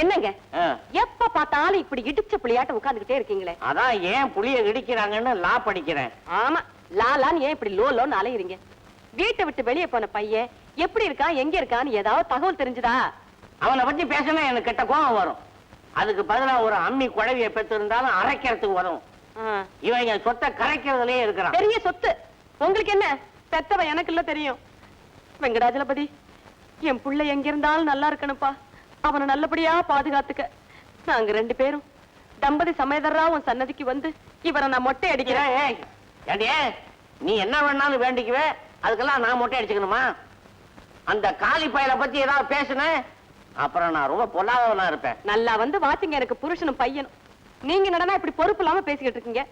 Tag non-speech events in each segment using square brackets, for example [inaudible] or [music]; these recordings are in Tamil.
என்னங்க. எப்ப பார்த்தாலும் இப்படி இடிச்ச புளியாட்டம் உட்கார்ந்துகிட்டே இருக்கீங்களே? அதான் ஏன் புளிய இடிக்கிறாங்கன்னு லா படிக்கிறேன். ஆமா லாலான்னு ஏன் இப்படி லோ லோன்னு அலையுறீங்க? வீட்டை விட்டு வெளியே போன பையன் எப்படி இருக்கான் எங்க இருக்கான்னு ஏதாவது தகவல் தெரிஞ்சுதா? அவனை பத்தி பேசினா எனக்கு கெட்ட கோவம் வரும். அதுக்கு பதிலா ஒரு அம்மி குழவியை பெற்று இருந்தாலும் அரைக்கிறதுக்கு வரும். இவன் என் சொத்தை கரைக்கிறதுலயே இருக்கிறான். பெரிய சொத்து. உங்களுக்கு என்ன? பெத்தவ எனக்கு இல்ல தெரியும். வெங்கடாஜலபதி என் புள்ள எங்க இருந்தாலும் நல்லா இருக்கணும்ப்பா. அவனை நல்லபடியா பாதுகாத்துக்க. நாங்க ரெண்டு பேரும் தம்பதி சமேதரா உன் சன்னதிக்கு வந்து இவரை நான் மொட்டை அடிக்கிறேன். நீ என்ன வேணாலும் வேண்டிக்குவே. அதுக்கெல்லாம் நான் மொட்டை அடிச்சுக்கணுமா? அந்த காளி பயலை பத்தி ஏதாவது பேசுனேன் அப்புறம் நான் ரொம்ப பொல்லாதவனா இருப்பேன். நல்லா வந்து வாசிங்க எனக்கு புருஷனும் பையனும். நீங்க நடனா இப்படி பொறுப்பு இல்லாம பேசிக்கிட்டு இருக்கீங்க.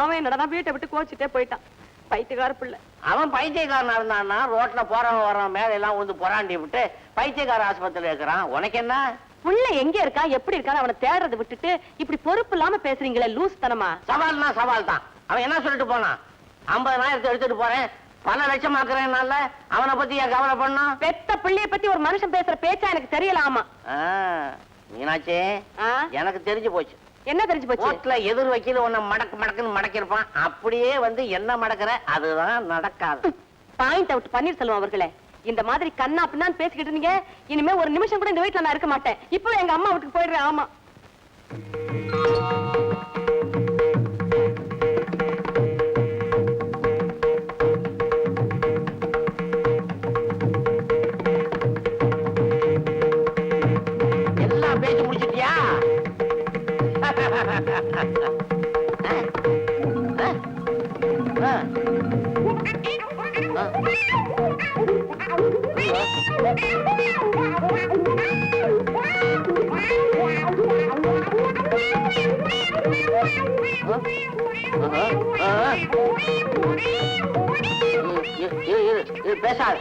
அவன் நடனா வீட்டை விட்டு கோச்சிட்டே போயிட்டான். பைத்தியக்கார பிள்ளை அவன் பைத்தியக்காரனா இருந்தான்னா ரோட்ல போறவன் வரவன் மேல எல்லாம் வந்து புறாண்டி விட்டு பைத்தியக்கார ஆஸ்பத்திரியில இருக்கிறான். உனக்கு என்ன? புள்ள எங்க இருக்கா எப்படி இருக்கான்னு அவனை தேடுறதை விட்டுட்டு இப்படி பொறுப்பு இல்லாம பேசுறீங்களே லூஸ் தனமா? சவால்னா சவால் தான். அவன் என்ன சொல்லிட்டு போனான்? ஐம்பதனாயிரத்தை எடுத்துட்டு போறேன். பல லட்சம் ஆக்குறேன்னால அவனை பத்தி ஏன் கவலை பண்ணான் பெத்த பிள்ளைய பத்தி ஒரு மனுஷன் பேசுற பேச்சா எனக்கு தெரியலாமா மீனாட்சி எனக்கு தெரிஞ்சு போச்சு. என்ன தெரிஞ்சு போச்சு? கோர்ட்ல எதிர் வக்கீல் உன்னை மடக்கு மடக்குன்னு மடக்கிருப்பான் அப்படியே வந்து என்ன மடக்குற? அதுதான் நடக்காது. பாயிண்ட் அவுட் பன்னீர்செல்வம் அவர்களே. இந்த மாதிரி கண்ணா பின்னான்னு பேசிக்கிட்டு இருந்தீங்க. இனிமே ஒரு நிமிஷம் கூட இந்த வீட்டுல நான் இருக்க மாட்டேன். இப்போ எங்க அம்மா வீட்டுக்கு போயிடுறேன். ஆமா. பேசாத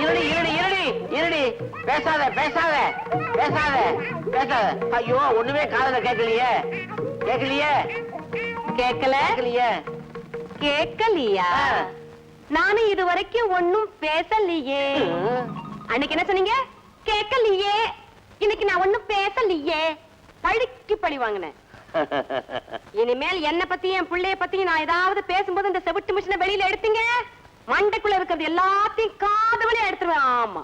இருடி இருடி இருடி இருடி பேசாத பேசாத. பேசாத பேசாத. ஐயோ ஒண்ணுமே காதுல கேட்கலையே. கேட்கலையே? கேக்கல கேட்கலையே. கேக்கலையா ஆ. நானும் இது வரைக்கும் ஒண்ணும் பேசலையே. அன்னைக்கு என்ன சொன்னீங்க? கேக்கலையே இன்னைக்கு நான் ஒண்ணும் பேசலையே. பழிக்கு பழி வாங்கினேன். [laughs] இனிமேல் என்ன பத்தியும் என் பிள்ளைய பத்தியும் நான் ஏதாவது பேசும்போது இந்த செவிட்டு மிஷினை வெளியில எடுத்தீங்க மண்டைக்குள்ள இருக்கிறது எல்லாத்தையும் காது வழியா எடுத்துருவேன். ஆமா.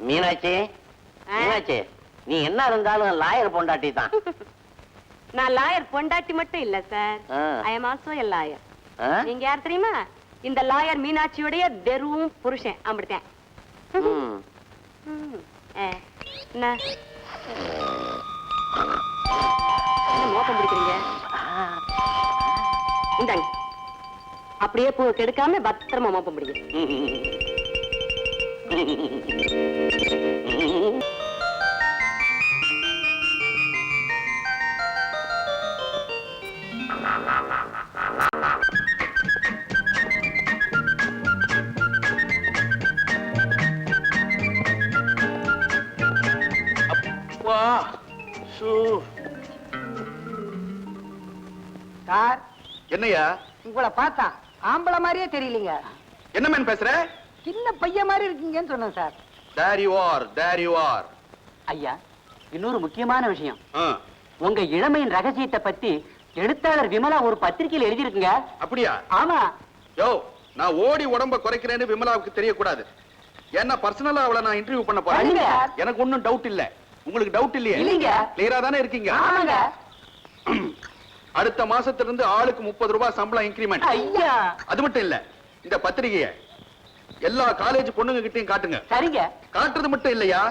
மீனாட்சி மீனாட்சி நீ என்ன இருந்தாலும் லாயர் பொண்டாட்டி தான். [laughs] நான் லாயர் பொண்டாட்டி மட்டும் இல்ல sir. I am also a lawyer? நீங்க யார் தெரியுமா? இந்த லாயர் மீனாட்சியுடைய வெறும் புருஷன் அப்படித்தான். [laughs] என்ன? என்ன மோப்பம் பிடிக்கிறீங்க? இந்தாங்க. அப்படியே பூ கெடுக்காம பத்திரமா மோப்பம் பிடிங்க. [laughs] சார் என்னய்யா? உங்களை பார்த்தா ஆம்பளை மாதிரியே தெரியலீங்க. என்ன மேன் பேசுற? சின்ன பையன் மாதிரி இருக்கீங்கன்னு சொன்னேன் sir. There you are there you are ஐயா இன்னொரு முக்கியமான விஷயம். உங்க இளமையின் ரகசியத்தை பத்தி எழுத்தாளர் விமலா ஒரு பத்திரிகையில் எழுதியிருக்குங்க. அப்படியா? ஆமா. யோ நான் ஓடி உடம்ப குறைக்கிறேன்னு விமலாவுக்கு தெரியக்கூடாது. ஏன்னா பர்சனலா அவளை நான் இன்டர்வியூ பண்ண போறேன். எனக்கு ஒண்ணும் டவுட் இல்ல. உங்களுக்கு டவுட் இல்லையே? இல்லைங்க. கிளியரா தானே இருக்கீங்க? ஆமாங்க. அடுத்த மாசத்துல இருந்து ஆளுக்கு முப்பது ரூபாய் சம்பளம் இன்கிரிமெண்ட் ஐயா. அது மட்டும் இல்ல இந்த பத்திரிகைய எல்லா காலேஜ் பொண்ணுங்க கிட்டயும் காட்டுங்க. சரிங்க. காட்டுறது மட்டும் இல்லையா?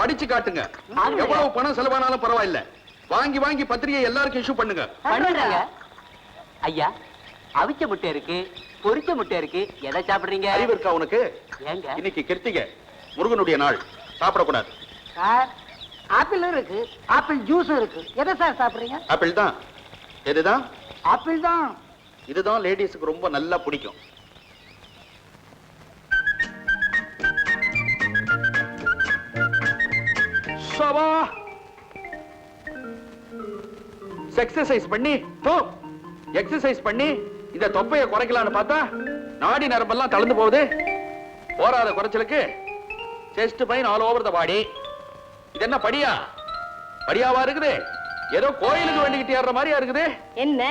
படிச்சு காட்டுங்க. எவ்வளவு பணம் செலவானாலும் பரவாயில்ல. வாங்கி வாங்கி பத்திரிகை எல்லாருக்கும் இஷ்யூ பண்ணுங்க. பண்ணுறாங்க ஐயா அவிச்ச முட்டை இருக்கு பொரிச்ச முட்டை இருக்கு. எதை சாப்பிடுறீங்க? அறிவு இருக்கா உனக்கு? ஏங்க. இன்னைக்கு கிருத்திகை முருகனுடைய நாள். சாப்பிடக்கூடாது. சார். ஆப்பிள் இருக்கு ஆப்பிள் ஜூஸும் இருக்கு. எதை சார் சாப்பிடுறீங்க? ஆப்பிள் தான். எதுதான்? ஆப்பிள் தான். இதுதான் லேடிஸுக்கு ரொம்ப நல்லா பிடிக்கும். சபா. எக்ஸசைஸ் பண்ணி எக்ஸசைஸ் பண்ணி இந்த தொப்பையை குறைக்கலாம்னு பார்த்தா நாடி நரம்பெல்லாம் தளர்ந்து போகுது. போராத குறைச்சலுக்கு chest pain all over the body இது என்ன படியா? படியாவா இருக்குது? ஏதோ கோயிலுக்கு வேண்டிக்கிட்டு ஏறுற மாதிரியா இருக்குது? என்ன?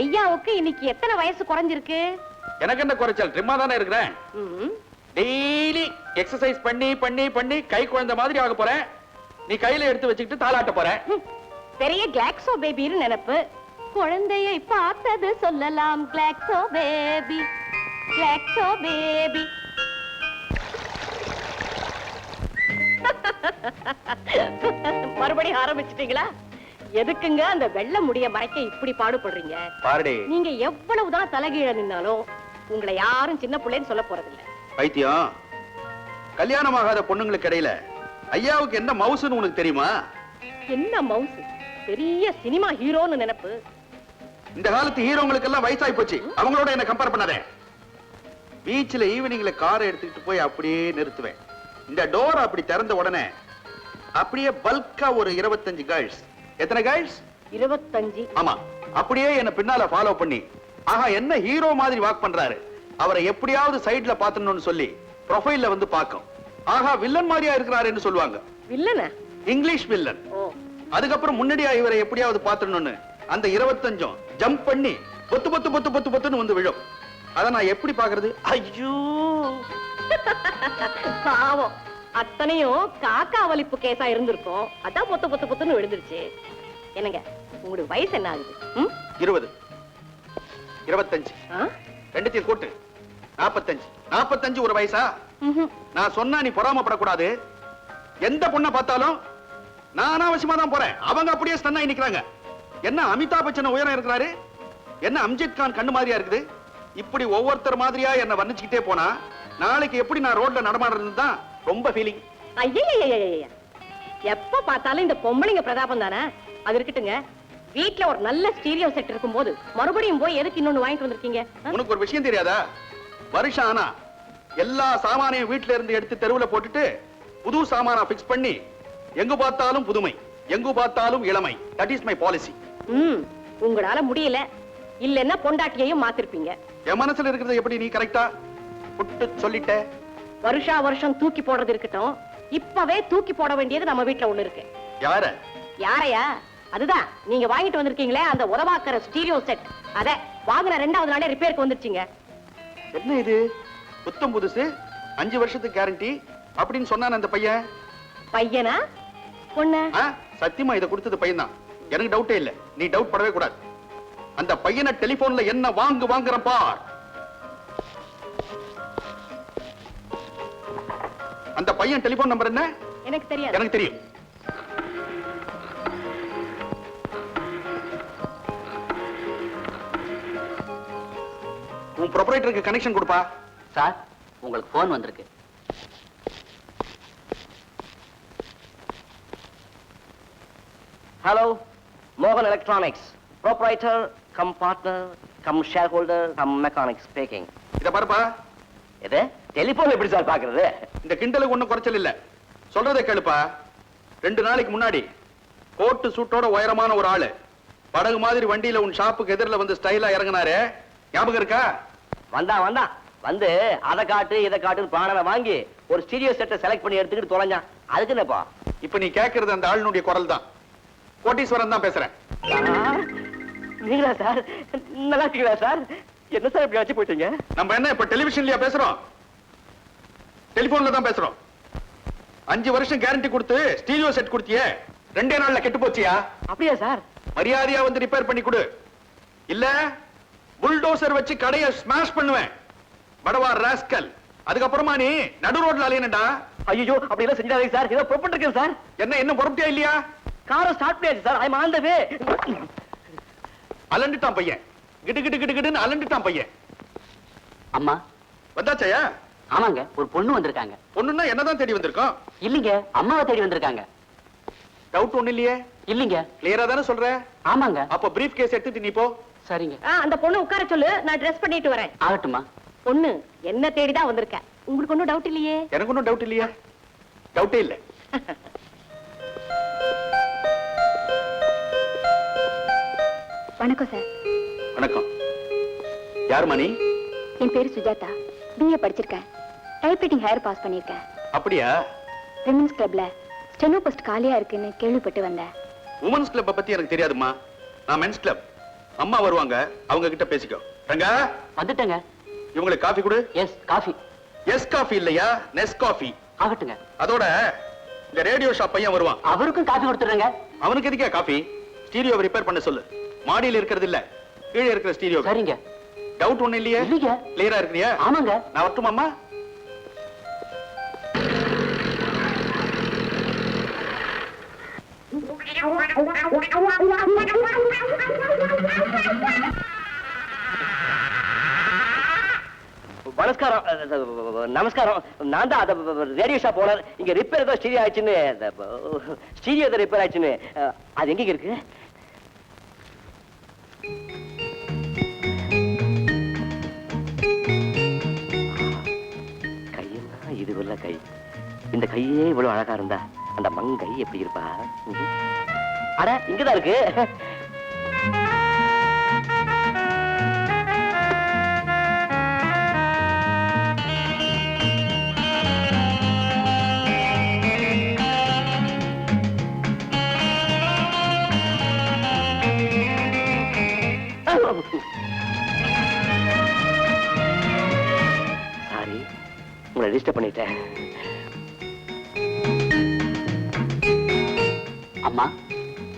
ஐயாவுக்கு இன்னைக்கு எத்தனை வயசு குறைஞ்சிருக்கு? எனக்கு என்ன குறைச்சல்? ட்ரிம்மா தானே இருக்கிறேன். டெய்லி எக்ஸசைஸ் பண்ணி பண்ணி பண்ணி கை குழந்தை மாதிரி ஆக போறேன். நீ கையில எடுத்து வச்சுக்கிட்டு தாளாட்ட போற ம். பெரிய கிளாக்ஸோ பேபின்னு நினைப்பு. குழந்தையை பார்த்தது சொல்லலாம் கிளாக்ஸோ பேபி கிளாக்ஸோ பேபி மறுபடியும் ஆரம்பிச்சிட்டீங்களா? எதுக்குங்க அந்த வெள்ளை முடிய மறைக்க இப்படி பாடுபடுறீங்க? பாருடி. நீங்க எவ்வளவுதான் தலைகீழ நின்னாலும் உங்களை யாரும் சின்ன பிள்ளைன்னு சொல்ல போறதில்ல. பைத்தியம். கல்யாணம் ஆகாத பொண்ணுங்களுக்கு இடையில ஐயாவுக்கு என்ன மவுசுன்னு உனக்கு தெரியுமா? என்ன மவுசு? பெரிய சினிமா ஹீரோன்னு நினைப்பு. இந்த காலத்து ஹீரோங்களுக்கு எல்லாம் வயசாகி போச்சு அவங்களோட என்ன கம்பேர் பண்ணாத. பீச்ல ஈவினிங்ல காரை எடுத்துக்கிட்டு போய் அப்படியே நிறுத்துவேன். இந்த டோர் அப்படி திறந்த உடனே அப்படியே பல்கா ஒரு இருபத்தஞ்சு கேர்ள்ஸ் எத்தனை கேர்ள்ஸ் இருபத்தஞ்சு. ஆமா. அப்படியே என்ன பின்னால ஃபாலோ பண்ணி ஆஹா என்ன ஹீரோ மாதிரி வாக் பண்றாரு. அவரை எப்படியாவது சைடுல பாத்தணும்னு சொல்லி ப்ரொஃபைல்ல வந்து பார்க்கும். ஆஹா வில்லன் மாதிரியா இருக்கிறாருன்னு சொல்லுவாங்க. வில்லனா இங்கிலீஷ் வில்லன் அதுக்கப்புறம் முன்னாடியா இவரை எப்படியாவது பாத்துடணும்னு அந்த இருபத்தஞ்சும் ஜம்ப் பண்ணி பொத்து பொத்து பொத்து பொத்து பொத்துன்னு வந்து விழும். அத நான் எப்படி பாக்குறது ஐயோ! [laughs] பாவம். அத்தனையும் காக்கா வலிப்பு கேஸா இருந்திருக்கும். அதான் பொத்து பொத்து பொத்துன்னு விழுந்துருச்சு. என்னங்க உங்களுடைய வயசு என்ன ஆகுது? ம்? இருபது. இருபத்தஞ்சு. ஆ? ரெண்டுத்தையும் கூட்டு. நாப்பத்தஞ்சு. நாப்பத்தஞ்சு ஒரு வயசா? ம்ஹும். நான் சொன்னா நீ பொறாமப்படக்கூடாது. எந்த பொண்ணை பார்த்தாலும் நான் அனாவசியமா தான் போறேன். அவங்க அப்படியே ஸ்டன்னா நிக்கிறாங்க. என்ன அமிதாப் பச்சன் உயரம் இருக்கிறாரு? என்ன அம்ஜித் கான் கண்ணு மாதிரியா இருக்குது? இப்படி ஒவ்வொருத்தர் மாதிரியா என்ன வர்ணிச்சுக்கிட்டே போனா நாளைக்கு எப்படி நான் ரோட்ல நடமாடுறது தான் ரொம்ப ஃபீலிங் ஐயையையையைய. எப்ப பார்த்தாலும் இந்த பொம்பளைங்க பிரதாபம் தானே? அது இருக்கட்டுங்க. வீட்ல ஒரு நல்ல ஸ்டீரியோ செட் இருக்கும்போது மறுபடியும் போய் எதுக்கு இன்னொன்னு வாங்கிட்டு வந்திருக்கீங்க? உனக்கு ஒரு விஷயம் தெரியாதா? வருஷம் ஆனா எல்லா சாமானையும் வீட்ல இருந்து எடுத்து தெருவுல போட்டுட்டு புது சாமானா பிக்ஸ் பண்ணி எங்கு பார்த்தாலும் புதுமை எங்கு பார்த்தாலும் இளமை. தட் இஸ் மை பாலிசி ம் உங்களால முடியல. இல்லன்னா பொண்டாட்டியையும் மாத்திருப்பீங்க. என் மனசுல இருக்கிறது எப்படி நீ கரெக்டா புட்டு சொல்லிட்ட. வருஷா வருஷம் தூக்கி போடுறது இருக்கட்டும். இப்பவே தூக்கி போட வேண்டியது நம்ம வீட்ல ஒண்ணு இருக்கு. யார? யாரையா? அதுதான். நீங்க வாங்கிட்டு வந்திருக்கீங்களே அந்த உதவாக்கற ஸ்டீரியோ செட். அத வாங்கின ரெண்டாவது நாளே ரிப்பேருக்கு வந்துருச்சுங்க. என்ன இது? புத்தம் புதுசு அஞ்சு வருஷத்துக்கு கேரண்டி அப்படின்னு சொன்னான் அந்த பையன். பையனா? பொண்ணு? சத்தியமா இதை கொடுத்தது பையன் தான் எனக்கு டவுட்டே இல்ல. நீ டவுட் படவே கூடாது. அந்த பையனை டெலிபோன்ல என்ன வாங்கு வாங்குற அந்த பையன் டெலிபோன் நம்பர் என்ன? எனக்கு தெரியாது. எனக்கு தெரியும். உன் ப்ரொபரேட்டருக்கு கனெக்ஷன் கொடுப்பா. சார் உங்களுக்கு போன் வந்திருக்கு. ஹலோ மோகன் electronics proprietor cum partner cum shareholder cum mechanic speaking இத பாருப்பா. எது? டெலிபோன் எப்படி சார் பாக்குறது இந்த கிண்டலுக்கு ஒண்ணும் குறைச்சல் இல்ல. சொல்றதை கேளுப்பா. ரெண்டு நாளைக்கு முன்னாடி கோட்டு சூட்டோட உயரமான ஒரு ஆளு படகு மாதிரி வண்டியில உன் ஷாப்புக்கு எதிரில வந்து ஸ்டைலா இறங்குனாரு. ஞாபகம் இருக்கா? வந்தா வந்தா. வந்து அதை காட்டு இதை காட்டுன்னு பிளானரை வாங்கி ஒரு ஸ்டீரியோ செட்டை செலக்ட் பண்ணி எடுத்துக்கிட்டு தொலைஞ்சான். அதுக்கு என்னப்பா? இப்ப நீ கேக்குறது அந்த ஆளுனுடைய குரல் தான். கோட்டீஸ்வரன் தான் பேசுறேன். நீங்களா சார் நல்லா இருக்கீங்களா சார் என்ன சார் இப்படி வச்சு போயிட்டீங்க? நம்ம என்ன இப்ப டெலிவிஷன்லயா பேசுறோம்? டெலிபோன்ல தான் பேசுறோம். அஞ்சு வருஷம் கேரண்டி கொடுத்து ஸ்டீரியோ செட் கொடுத்தியே ரெண்டே நாள்ல கெட்டு போச்சியா? அப்படியா சார்? மரியாதையா வந்து ரிப்பேர் பண்ணி கொடு. இல்ல புல்டோசர் வச்சு கடையை ஸ்மாஷ் பண்ணுவேன். படவா ராஸ்கல் அதுக்கப்புறமா நீ நடு ரோட்ல அலையனடா ஐயோ அப்படி எல்லாம் செஞ்சாதீங்க சார். ஏதோ புறப்பட்டு இருக்கேன் சார். என்ன இன்னும் பொறுப்பியா இல்லையா? காரை ஸ்டார்ட் பண்ணியாச்சு சார். ஐ ஆன் த வே அலண்டுட்டான் பையன். கிடு கிடு கிடு கிடுன்னு அலண்டுட்டான் பையன். அம்மா. வந்தாச்சையா? ஆமாங்க ஒரு பொண்ணு வந்திருக்காங்க. பொண்ணுன்னா என்னதான் தேடி வந்திருக்கோம்? இல்லைங்க அம்மாவை தேடி வந்திருக்காங்க. டவுட் ஒண்ணு இல்லையே? இல்லைங்க. கிளியரா தானே சொல்ற? ஆமாங்க. அப்ப பிரீஃப் கேஸ் எடுத்துட்டு நீ போ. சரிங்க. அந்த பொண்ணு உட்கார சொல்லு நான் ட்ரெஸ் பண்ணிட்டு வரேன். ஆகட்டுமா பொண்ணு என்ன தேடிதான் வந்திருக்க? உங்களுக்கு ஒண்ணும் டவுட் இல்லையே? எனக்கு ஒன்றும் டவுட் இல்லையா. டவுட்டே இல்ல. [laughs] வணக்கம் சார் வணக்கம். யார் மணி? என் பேரு சுஜாதா. பிஏ படிச்சிருக்கேன். டைப்ரைட்டிங் ஹையர் பாஸ் பண்ணியிருக்கேன். அப்படியா? விமென்ஸ் கிளப்ல ஸ்டெனோ போஸ்ட் காலியா இருக்குன்னு கேள்விப்பட்டு வந்தேன். உமன்ஸ் கிளப்ப பத்தி எனக்கு தெரியாதும்மா. நான் மென்ஸ் கிளப் அம்மா வருவாங்க. அவங்க கிட்ட பேசிக்கோ. ரங்கா? வந்துட்டேங்க. இவங்களுக்கு காஃபி கொடு. எஸ் காஃபி எஸ் காஃபி இல்லையா? நெஸ் காஃபி ஆகட்டுங்க. அதோட இந்த ரேடியோ ஷாப் பையன் வருவான். அவருக்கும் காஃபி கொடுத்துடுறேங்க. அவனுக்கு எதுக்கே காஃபி ஸ்டீரியோவை ரிப்பேர் பண்ண சொல்லு. மாடியில இருக்கிறது இல்ல. கீழே இருக்கிற ஸ்டீரியோ சரிங்க. டவுட் ஒண்ணு இல்லையே? இல்லைங்க. கிளியரா இருக்கிறியா? ஆமாங்க. நான் வரட்டுமாம்மா நமஸ்காரம் நமஸ்காரம். நான் தான் ரேடியோ ஷாப் ஓனர் இங்க ரிப்பேர் ஏதோ ஸ்டீரியோ ஆயிடுச்சுன்னு ஸ்டீரியோ ஏதோ ரிப்பேர் ஆயிடுச்சுன்னு. அது எங்க இருக்கு? கையெல்லாம் கை. இந்த கையே இவ்வளவு அழகா இருந்தா அந்த மங்கை எப்படி இருப்பா? அட இங்கதான் இருக்கு. டிஸ்டர்ப் பண்ணிட்டேன். அம்மா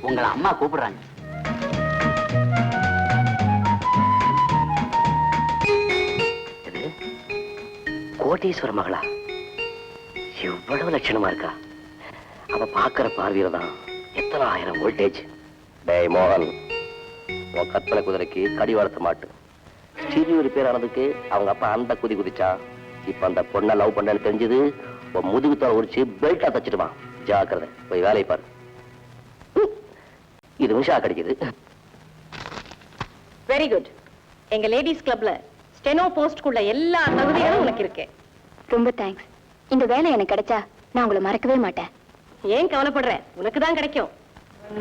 உங்களை அம்மா கூப்பிடுறாங்க. கோட்டீஸ்வர மகளா? எவ்வளவு லட்சணமா இருக்கா? அவ பாக்குற பார்வையில தான் எத்தனை ஆயிரம் வோல்டேஜ் டேய் மோகன் உன் கற்பனை குதிரைக்கு கடி வளர்த்த மாட்டு. ஸ்டீரியோ ரிப்பேர் ஆனதுக்கு அவங்க அப்பா அந்த குதி குதிச்சா? இப்ப அந்த பொண்ணை லவ் பண்ணன்னு தெரிஞ்சது உன் முதுகு தோலை உரிச்சு பெல்ட்டா தச்சிடுவான். ஜாக்கிரதை போய் வேலையை பாரு. இது நிமிஷம் கிடைக்குது. வெரி குட் எங்க லேடிஸ் கிளப்ல ஸ்டெனோ போஸ்ட்குள்ள எல்லா தகுதிகளும் உனக்கு இருக்கு. ரொம்ப தேங்க்ஸ் இந்த வேலை எனக்கு கிடைச்சா நான் உங்களை மறக்கவே மாட்டேன். ஏன் கவலைப்படுற? உனக்கு தான் கிடைக்கும். No,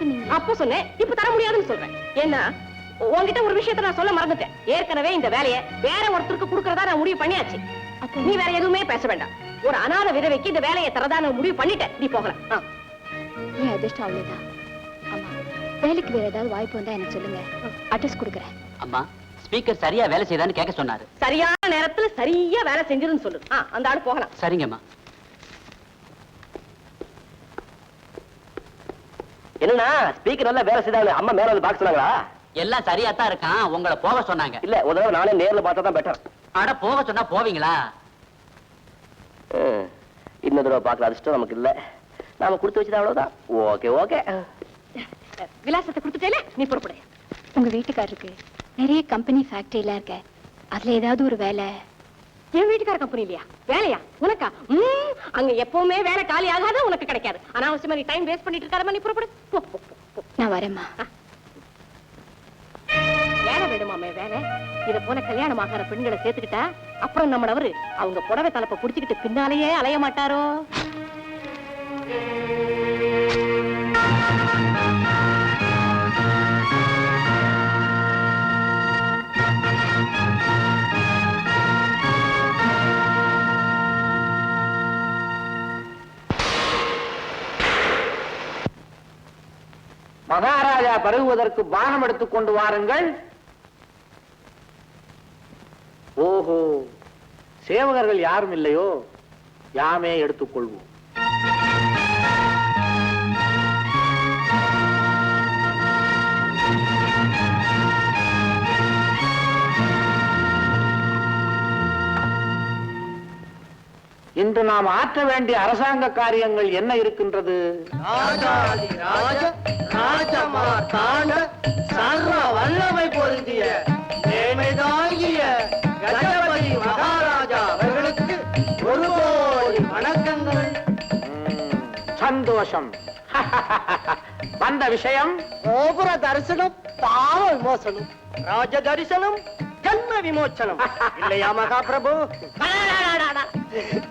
சொன்னீங்க அப்போ சொன்னேன். இப்ப தர முடியாதுன்னு சொல்றேன். ஏன்னா உன்கிட்ட ஒரு விஷயத்தை நான் சொல்ல மறந்துட்டேன். ஏற்கனவே இந்த வேலையை வேற ஒருத்தருக்கு கொடுக்கறதா நான் முடிவு பண்ணியாச்சு. அப்ப நீ வேற எதுவுமே பேச வேண்டாம். ஒரு அனாத விதவைக்கு இந்த வேலையை தரதா நான் முடிவு பண்ணிட்டேன். நீ போகலாம். அதிர்ஷ்டம் அவ்வளவுதான். வேலைக்கு வேற ஏதாவது வாய்ப்பு வந்தா எனக்கு சொல்லுங்க. அட்ரஸ் கொடுக்குறேன். அம்மா ஸ்பீக்கர் சரியா வேலை செய்தான்னு கேட்க சொன்னாரு. சரியான நேரத்துல சரியா வேலை செஞ்சிருன்னு சொல்லு. அந்த ஆளு போகலாம். சரிங்கம்மா. என்னன்னா ஸ்பீக்கர் நல்லா வேலை செய்தாங்க அம்மா மேல வந்து பார்க்க சொன்னாங்களா? எல்லாம் சரியா தான் இருக்கான் உங்களை போக சொன்னாங்க. இல்ல ஒரு தடவை நானே நேர்ல பார்த்தா தான் பெட்டர் அட போக சொன்னா போவீங்களா? இன்னொரு தடவை பார்க்கல அதிர்ஷ்டம் நமக்கு இல்ல. நாம கொடுத்து வச்சது அவ்வளவுதான். Okay okay. விலாசத்தை கொடுத்துட்டேல நீ புறப்படு. உங்க வீட்டுக்காரருக்கு நிறைய கம்பெனி ஃபேக்டரி எல்லாம் இருக்க. அதுல ஏதாவது ஒரு வேலை என் வீட்டுக்கார கம்பெனி இல்லையா? வேலையா? உனக்கா? ம், அங்க எப்பவுமே வேலை காலி ஆகாத உனக்கு கிடைக்காது. அனாவசியமா நீ டைம் வேஸ்ட் பண்ணிட்டு இருக்காதமா நீ புறப்படு. நான் வரேம்மா. வேலை வேணுமாமே வேலை? இத போல கல்யாணம் ஆகாத பெண்களை சேர்த்துக்கிட்டா அப்புறம் நம்மளவரு அவங்க புடவை தலைப்பை புடிச்சுக்கிட்டு பின்னாலேயே அலைய மாட்டாரோ? மகாராஜா பருகுவதற்கு பானம் எடுத்துக் கொண்டு வாருங்கள். ஓஹோ சேவகர்கள் யாரும் இல்லையோ? யாமே எடுத்துக்கொள்வோம் இன்று நாம் ஆற்ற வேண்டிய அரசாங்க காரியங்கள் என்ன இருக்கின்றது? வல்லமை பொருந்திய நேர்மைதாங்கிய கஜபதி மகாராஜா அவர்களுக்கு ஒரு கோடி வணக்கங்கள். சந்தோஷம். வந்த விஷயம்? கோபுர தரிசனம் பாவ விமோசனம். ராஜ தரிசனம் ஜன்ம விமோச்சனம் இல்லையா மகாபிரபு?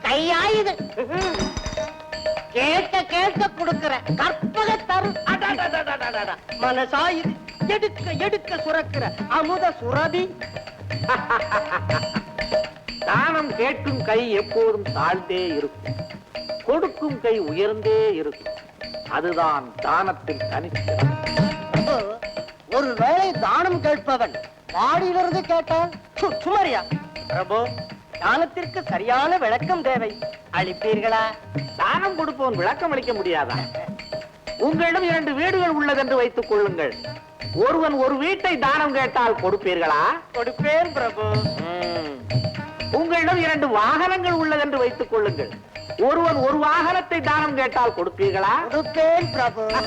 கையாயுது. [laughs] கேட்க கேட்க கொடுக்கிற கற்பக தரு. மனசாயுது எடுக்க எடுக்க சுரக்கிற அமுத சுரபி. தானம் கேட்கும் கை எப்போதும் தாழ்ந்தே இருக்கும். கொடுக்கும் கை உயர்ந்தே இருக்கும். அதுதான் தானத்தின் தனித்திறன். பிரபு, ஒரு வேளை தானம் கேட்பவன் வாடியிலிருந்து கேட்டால் சுமரியா. பிரபு. தானத்திற்கு சரியான விளக்கம் தேவை. அளிப்பீர்களா? தானம் கொடுப்பவன் விளக்கம் அளிக்க முடியாதா? உங்களிடம் இரண்டு வீடுகள் உள்ளதென்று வைத்துக் கொள்ளுங்கள். ஒருவன் ஒரு வீட்டை தானம் கேட்டால் கொடுப்பீர்களா? கொடுப்பேன் பிரபு. உங்களிடம் இரண்டு வாகனங்கள் உள்ளதென்று வைத்துக் கொள்ளுங்கள். ஒருவன் ஒரு வாகனத்தை தானம் கேட்டால் கொடுப்பீர்களா? கொடுப்பேன் பிரபு. [laughs]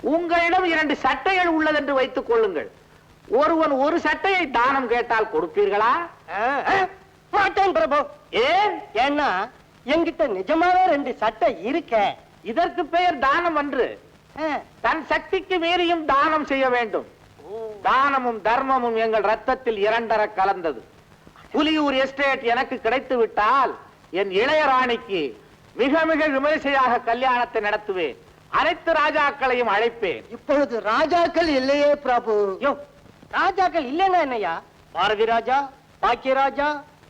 உங்களிடம் இரண்டு சட்டைகள் உள்ளதென்று வைத்துக் கொள்ளுங்கள். ஒருவன் ஒரு சட்டையை தானம் கேட்டால் கொடுப்பீர்களா? மாட்டேன் பிரபு. ஏன்? ஏன்னா என்கிட்ட நிஜமாவே ரெண்டு சட்டை இருக்க. இதற்கு பெயர் தானம் அன்று. தன் சக்திக்கு மீறியும் தானம் செய்ய வேண்டும். தானமும் தர்மமும் எங்கள் ரத்தத்தில் இரண்டர கலந்தது. புலியூர் எஸ்டேட் எனக்கு கிடைத்து விட்டால் என் இளையராணிக்கு மிக மிக விமரிசையாக கல்யாணத்தை நடத்துவேன். அனைத்து ராஜாக்களையும் அழைப்பேன். இப்பொழுது ராஜாக்கள் இல்லையே பிரபு. ராஜாக்கள் இல்லைன்னா என்னையா பாரதி ராஜா பாக்கியராஜா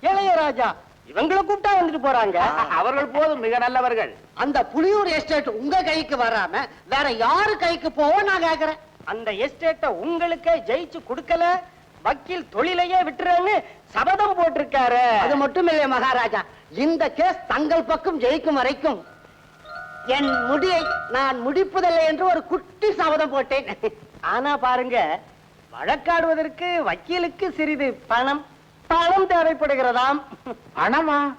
இளையராஜா இவங்களை கூப்பிட்டா வந்துட்டு போறாங்க. அவர்கள் போதும் மிக நல்லவர்கள். அந்த புலியூர் எஸ்டேட் உங்க கைக்கு வராம வேற யாரு கைக்கு போவோம் நான் கேக்குறேன். அந்த எஸ்டேட்டை உங்களுக்கு ஜெயிச்சு கொடுக்கல வக்கீல் தொழிலையே விட்டுறேன்னு சபதம் போட்டிருக்காரு. அது மட்டும் இல்லையா மகாராஜா இந்த கேஸ் தங்கள் பக்கம் ஜெயிக்கும் வரைக்கும். என் முடியை நான் முடிப்பதில்லை என்று ஒரு குட்டி சபதம் போட்டேன். ஆனா பாருங்க வழக்காடுவதற்கு வக்கீலுக்கு சிறிது பணம். பணம் தேவைப்படுகிறதாம். பணமா?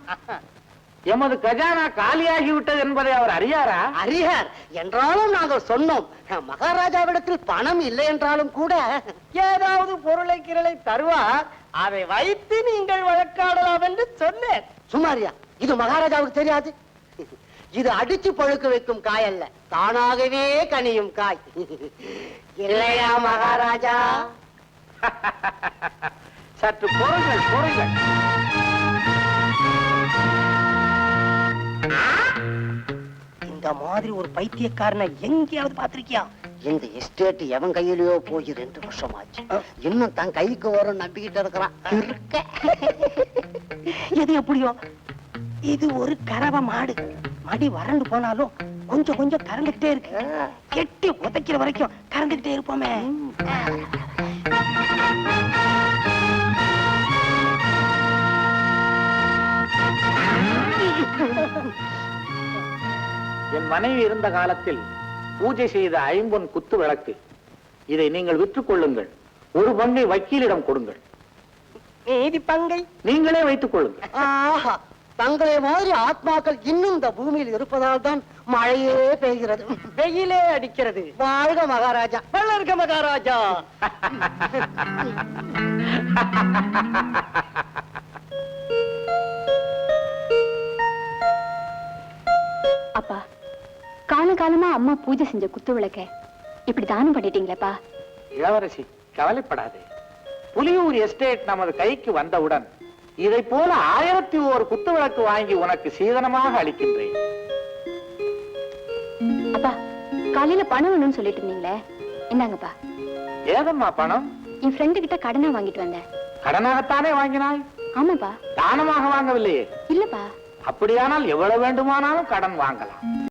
எமது கஜானா காலியாகி விட்டது என்பதை அவர் அறியாரா? அறியார். என்றாலும் நாங்கள் சொன்னோம். மகாராஜாவிடத்தில் பணம் இல்லை என்றாலும் கூட ஏதாவது பொருளை கிரளை தருவார். அதை வைத்து நீங்கள் வழக்காடலாம் என்று சொன்னேன். சுமாரியா இது மகாராஜாவுக்கு தெரியாது. இது அடிச்சு பழுக்க வைக்கும் காய் அல்ல. தானாகவே கனியும் காய். இல்லையா மகாராஜா? [laughs] சற்று பொறுங்கள் பொறுங்கள். இந்த மாதிரி ஒரு பைத்தியக்காரனை எங்கேயாவது பாத்திருக்கியா இந்த எஸ்டேட் எவன் கையிலயோ போய் ரெண்டு வருஷம் ஆச்சு இன்னும் தன் கைக்கு வரும் நம்பிக்கிட்டு இருக்கிறான். இருக்க. எது எப்படியோ? இது ஒரு கறவை மாடு. மடி வறண்டு போனாலும் கொஞ்சம் கொஞ்சம் கறந்துகிட்டே இருக்கு. கெட்டி உதைக்கிற வரைக்கும் கறந்துகிட்டே இருப்போமே. என் மனைவி இருந்த காலத்தில் பூஜை செய்த ஐம்பொன் குத்து விளக்கு. இதை நீங்கள் விற்றுக் கொள்ளுங்கள். ஒரு பங்கை வக்கீலிடம் கொடுங்கள். நீதி பங்கை? நீங்களே வைத்துக் கொள்ளுங்கள். ஆஹா தங்களை மாதிரி ஆத்மாக்கள் இன்னும் இந்த பூமியில் இருப்பதால் தான் மழையே பெய்கிறது. வெயிலே அடிக்கிறது. வாழ்க மகாராஜா. வளர்க மகாராஜா. [laughs] காலகாலமா அம்மா பூஜை செஞ்ச குத்து விளக்க. இப்படி தானம் பண்ணிட்டீங்களேப்பா. இளவரசி கவலைப்படாதே. புலியூர் எஸ்டேட் நமது கைக்கு வந்தவுடன் இதை போல ஆயிரத்தி ஓரு குத்து விளக்கு வாங்கி உனக்கு சீதனமாக அளிக்கின்றேன். அப்பா காலையில பணம் வேணும்னு சொல்லிட்டு இருந்தீங்களே. இந்தாங்கப்பா. ஏதம்மா பணம்? என் ஃப்ரெண்டு கிட்ட கடனா வாங்கிட்டு வந்தேன். கடனாகத்தானே வாங்கினாய்? ஆமாப்பா. தானமாக வாங்கவில்லையே. இல்லப்பா. அப்படியானால் எவ்வளவு வேண்டுமானாலும் கடன் வாங்கலாம்.